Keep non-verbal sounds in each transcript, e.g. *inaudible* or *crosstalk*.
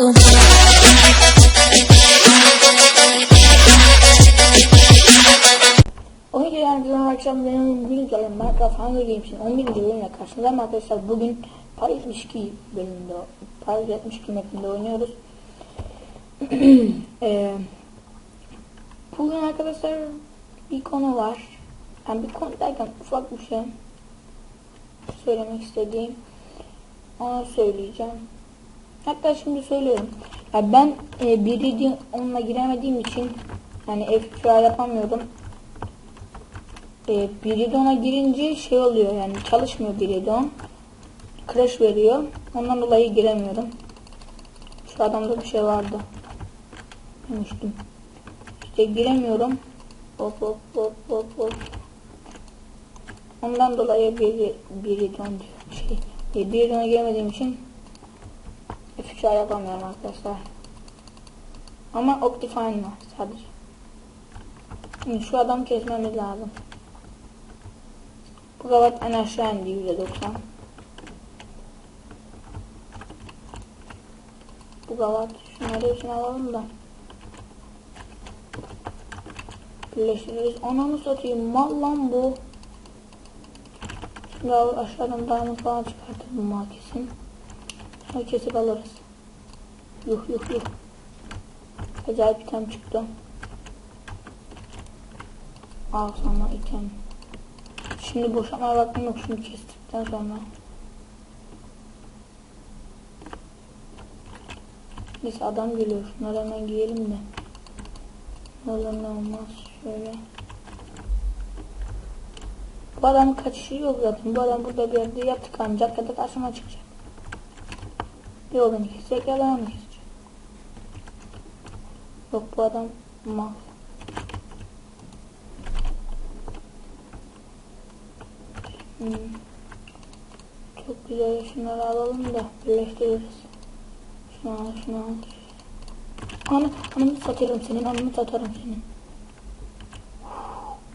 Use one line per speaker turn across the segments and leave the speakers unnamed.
go.
Oyun gelen bir akşam benim bugün gelen Minecraft Hunger Games'in 11. bölümüyle karşınızdayım arkadaşlar. Bugün Paris 72 bölümünde, Paris 72 mapinde oynuyoruz. *clears throat* Eee bugün arkadaşlar bir konu var. Yani bir konu derken ufak bir şey söylemek istediğim. Onu söyleyeceğim. Hatta şimdi söylüyorum. Ya ben e, biri onunla giremediğim için yani F2 yapamıyordum e, Biridon'a girince şey oluyor yani çalışmıyor Biridon. Crash veriyor. Ondan dolayı giremiyorum. Şu adamda bir şey vardı. Demiştim. İşte giremiyorum. Hop hop hop hop hop. Ondan dolayı bir Biridon diyor. Şey, e, Biridon'a giremediğim için F3 yapamıyorum arkadaşlar. Ama Optifine var sadece. Şimdi şu adam kesmemiz lazım. Bu gavat en aşağı indi %90. Bu gavat şunları hepsini alalım da. Birleştiririz. Ananı satayım mal lan bu. Şimdi aşağıdan diamond falan çıkartır bu mal kesin. Sonra kesip alırız. Yuh yuh yuh. Acayip item çıktı. Al sana item. Şimdi boşalmaya vaktim yok şunu kestikten sonra. Neyse adam geliyor. Şunları hemen giyelim de. Ne olur ne olmaz. Şöyle. Bu adamın kaçışı yok zaten. Bu adam burada bir yerde ya tıkanacak ya da karşıma çıkacak. O beni kesecek ya da kesecek. Yok bu adam mal. Hmm. Çok güzel şunları alalım da birleştiririz. Şunu al, şunu al. Ana, anamı satarım senin, anamı satarım senin.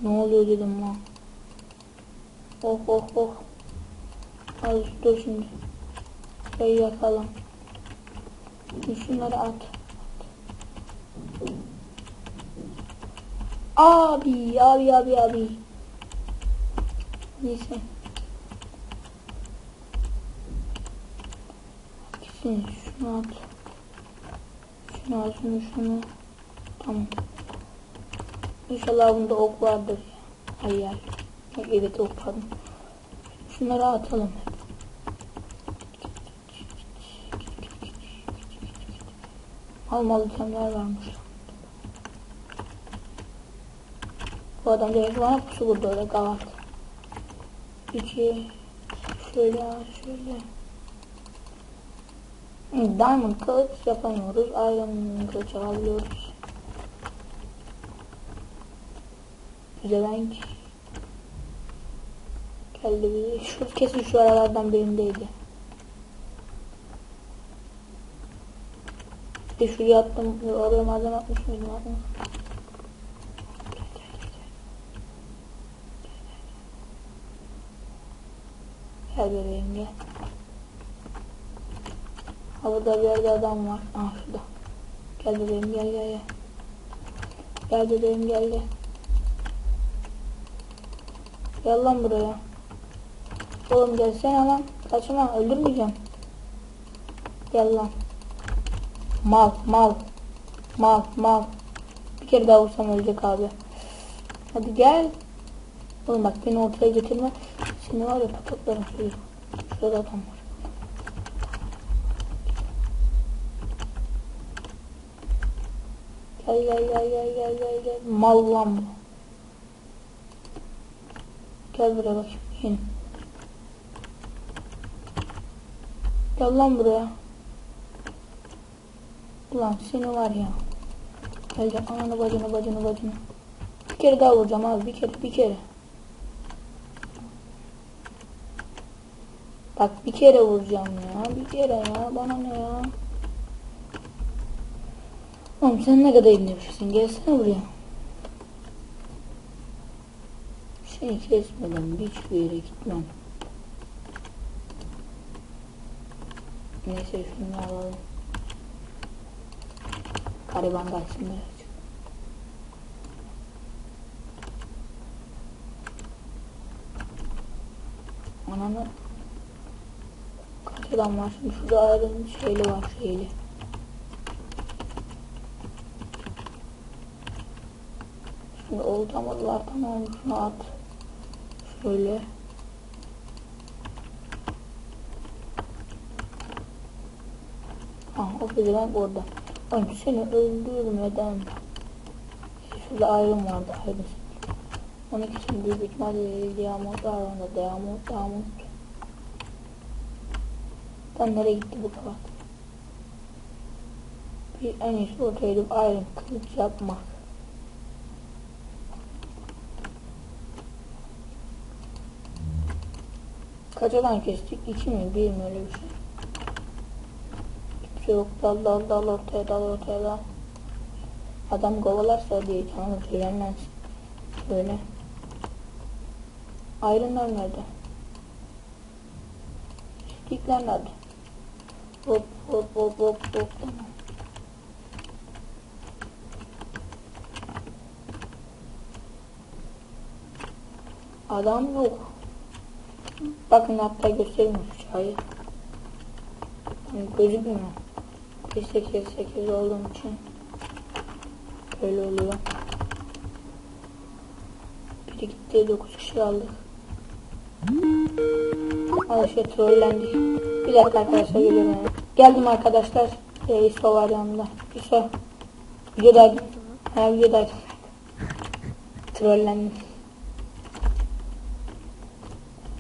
Ne oluyor dedim lan. Oh oh oh. Az dur şimdi. Şey yakalım. Şimdi şunları at. Abi, abi, abi, abi. Neyse. Gitsin şunu at. Şunu al şunu şunu. Tamam. İnşallah bunda ok vardır. Hayır. Evet ok pardon. Şunları atalım. Almalı itemler varmış. Bu adam direkt bana pusu vurdu öyle gavat. 2 şöyle şöyle Diamond kılıç yapamıyoruz. Iron kılıç alabiliyoruz. Güzel renk. Geldi bir. Şu kesin şu aralardan birindeydi. Bir şuraya attım. Oraya malzeme atmış mıydım? Atmış. Gel bebeğim gel. Ha burada bir yerde adam var. Ah şurada. Gel bebeğim gel gel gel. Gel bebeğim gel gel. Gel lan buraya. Oğlum gelsene lan. Kaçma öldürmeyeceğim. Gel lan. Mal mal. Mal mal. Bir kere daha vursam ölecek abi. Hadi gel. Oğlum bak beni ortaya getirme. Seni var ya pataklarım şöyle. Şurada adam var. Gel gel gel gel gel gel gel. Mal lan bu. Gel buraya bakayım. İn. Gel lan buraya. Ulan seni var ya. Gel gel ananı bacını bacını bacını. Bir kere daha vuracağım abi bir kere bir kere. Bak bir kere vuracağım ya. Bir kere ya. Bana ne ya? Oğlum sen ne kadar inlemişsin? Gelsene buraya. Seni kesmeden hiçbir yere gitmem. Neyse şunu alalım. Gariban kaçsın birazcık. Ananı adam var şimdi şurada ayrın şeyli var şeyli. Şimdi oltamadılar tamam şunu at. Şöyle. Ah o pezevenk orada. Oğlum seni öldürmeden. Şurada ayrım vardı ayrım. Onun için büyük ihtimalle Diamond var onda Diamond Diamond. Tam nereye gitti bu kapat? Bir en iyisi ortaya ayrım kılıç yapmak. Kaç adam kestik? İki mi? Bir mi öyle bir şey? Hiçbir şey yok. Dal dal dal ortaya dal ortaya dal. Adam kovalarsa diye canım söylenmez. Böyle. Ayrınlar nerede? Stikler nerede? Hop hop hop hop hop. Adam yok. Bakın hatta göstereyim aşağıya. Yani gözükmüyor. 8 8 olduğum için böyle oluyor. Biri gitti 9 kişi aldık. Al işte trollendik. Bir dakika arkadaşlar geliyorum. Geldim arkadaşlar. Ee, İso var yanımda. İso. Videodaydım. Ha videodaydım. Trollendim.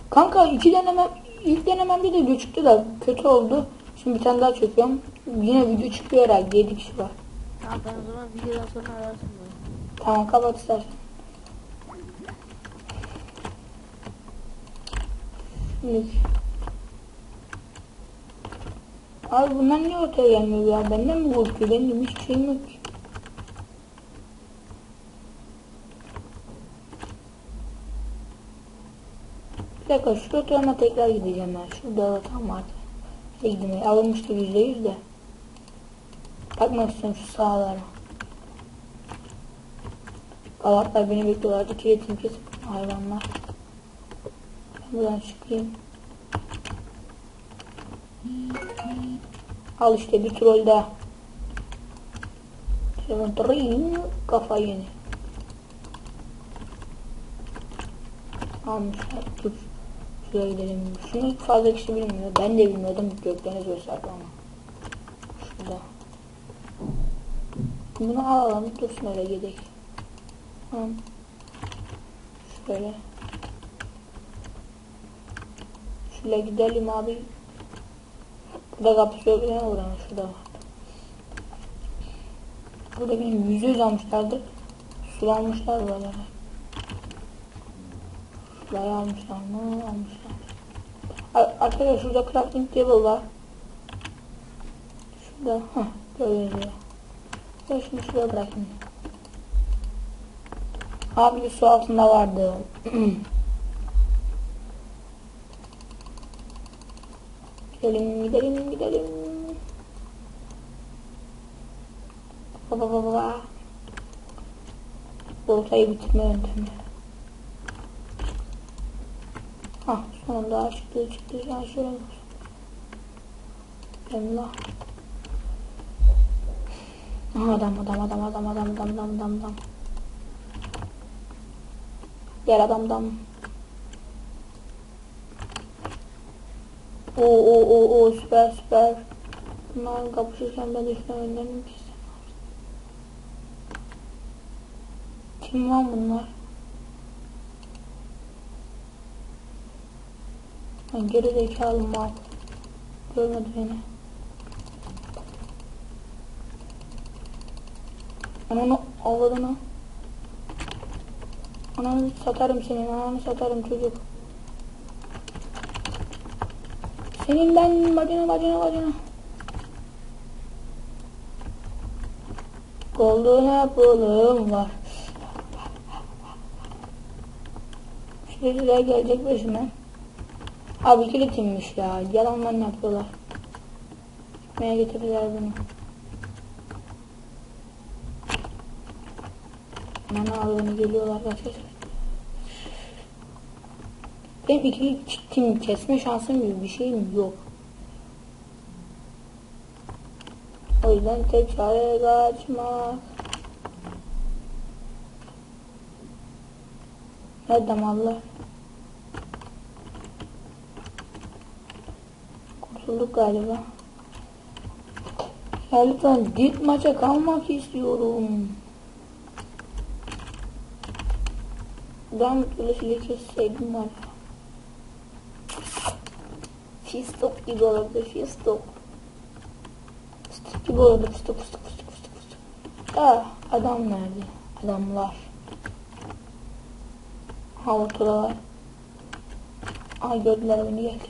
Kanka iki denemem ilk denememde de gözüktü de kötü oldu. Şimdi bir tane daha çekiyorum. Yine video çıkıyor herhalde 7 kişi var.
Tamam ben o zaman videodan sonra ararsın beni.
Tamam kapat istersen. Şimdi. Abi bunlar niye ortaya gelmiyor ya? Benden mi korkuyor? Benim hiçbir şeyim yok. Bir dakika şu oturama tekrar gideceğim ben. Şurada tam vardı. İşte gideyim. Alınmıştı yüzde yüz de. Bakmak istiyorum şu sahalara. Galatlar beni bekliyorlar. İki yetim kesip hayvanlar. Buradan çıkayım. Al işte bir troll daha. Tırıyım kafa yeni. Almışlar. Dur. Şuraya gidelim. Şunu fazla kişi bilmiyor. Ben de bilmiyordum. Gökdeniz gösterdi ama. Şurada. Bunu alalım. Dursun öyle gidelim. Tamam. Şöyle. Şöyle gidelim abi. Burada kapısı yok ne uğramış şurada var. Burada benim yüzü yüz almışlardı. Sulanmışlar buralara. Şurayı almışlar mı? Almışlar. Ar- Arkadaşlar şurada crafting table var. Şurada. Heh. Gördüğünüz gibi. Ben şunu şuraya bırakayım. Abi su altında vardı. *clears throat* gidelim gidelim gidelim. Baba baba. Ortayı bitirme yöntemi. Ah sonunda çıktı çıktı. Ya şöyle Emrah. Aha, adam adam adam adam adam adam adam adam adam. Gel adamdan. O o o o süper süper. Bunlar kapışırken ben şuna önlerim ki. Kim lan bunlar? Ben geri zekalı mal. Görmedi beni. Ananı avladığını. Ananı satarım senin, ananı satarım çocuk. Senin ben bacına bacına bacına. Golden apple'ım var. Şuraya gelecek peşime. Abi kilitinmiş ya. Yalandan yapıyorlar. Gitmeye getirdiler bunu. Bana ağrını geliyorlar kaç. Benim ikili tim kesme şansım bir şeyim yok. O yüzden tek çare kaçmak. Nerede mallar? Kurtulduk galiba. Ya lütfen dit maça kalmak istiyorum. Ben öyle kesseydim var. Fistok gibi olurdu fistok. Fıstık gibi olurdu fıstık fıstık fıstık fıstık fıstık. Ya adam nerede? Adamlar. Ha ortadalar. Ay gördüler beni geldi.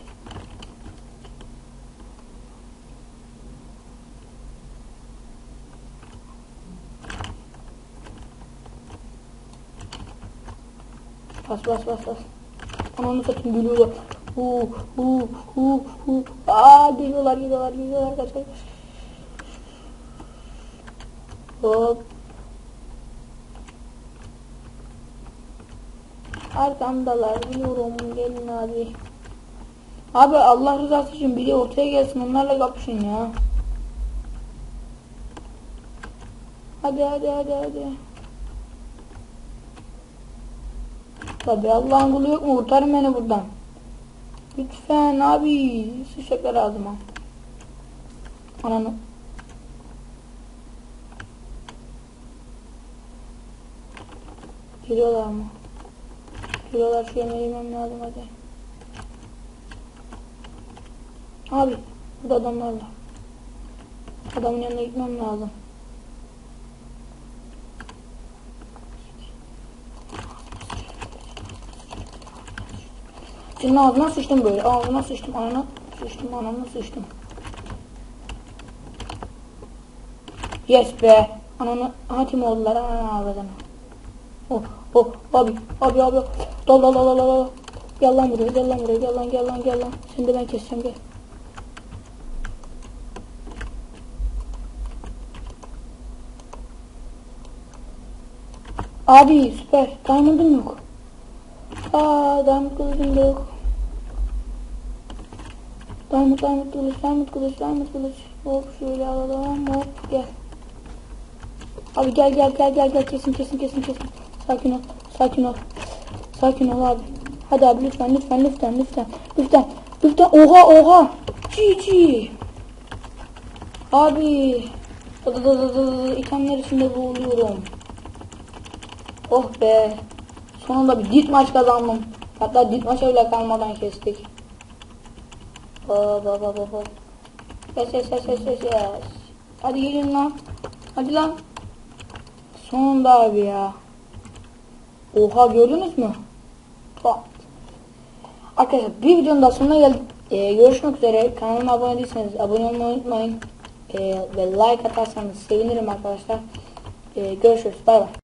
Bas bas bas bas. Ananı satayım gülüyorlar. Hu hu hu hu. Aa geliyorlar geliyorlar geliyorlar kaç kaç. Hop. Arkamdalar biliyorum gelin hadi. Abi Allah rızası için biri ortaya gelsin onlarla kapışın ya. Hadi hadi hadi hadi. Tabi Allah'ın kulu yok mu? Kurtarın beni buradan. Lütfen abi. Sıçacaklar ağzıma. Ananı. Geliyorlar mı? Geliyorlar şu yemeği yemem lazım hadi. Abi. Burada adamlar var. Adamın yanına gitmem lazım. Senin ağzına sıçtım böyle. Ağzına sıçtım. Anana sıçtım. Anana sıçtım. Yes be. Ananı hatim oldular. Ananı ağladım. Oh oh abi abi abi. Dal dal dal dal dal. Gel lan buraya gel lan buraya gel lan gel lan gel lan. Seni de ben keseceğim gel. Abi süper. Diamond'ım yok. Aa diamond kılıcım da yok. Diamond diamond kılıç diamond kılıç diamond kılıç. Hop şöyle alalım hop gel. Abi gel gel gel gel gel kesin kesin kesin kesin. Sakin ol sakin ol. Sakin ol abi. Hadi abi lütfen lütfen lütfen lütfen lütfen lütfen oha oha. Abi. Dı dı dı itemler içinde boğuluyorum. Oh be. Sonunda bir dit maç kazandım. Hatta dit maça bile kalmadan kestik. Hop hop hop hop hop. Yes yes yes yes yes. Hadi gelin lan. Hadi lan. Sonunda abi ya. Oha gördünüz mü? Bak. Arkadaşlar bir videonun daha sonuna geldik. Ee, görüşmek üzere. Kanalıma abone değilseniz abone olmayı unutmayın. Ee, ve like atarsanız sevinirim arkadaşlar. Ee, görüşürüz. Bay bay.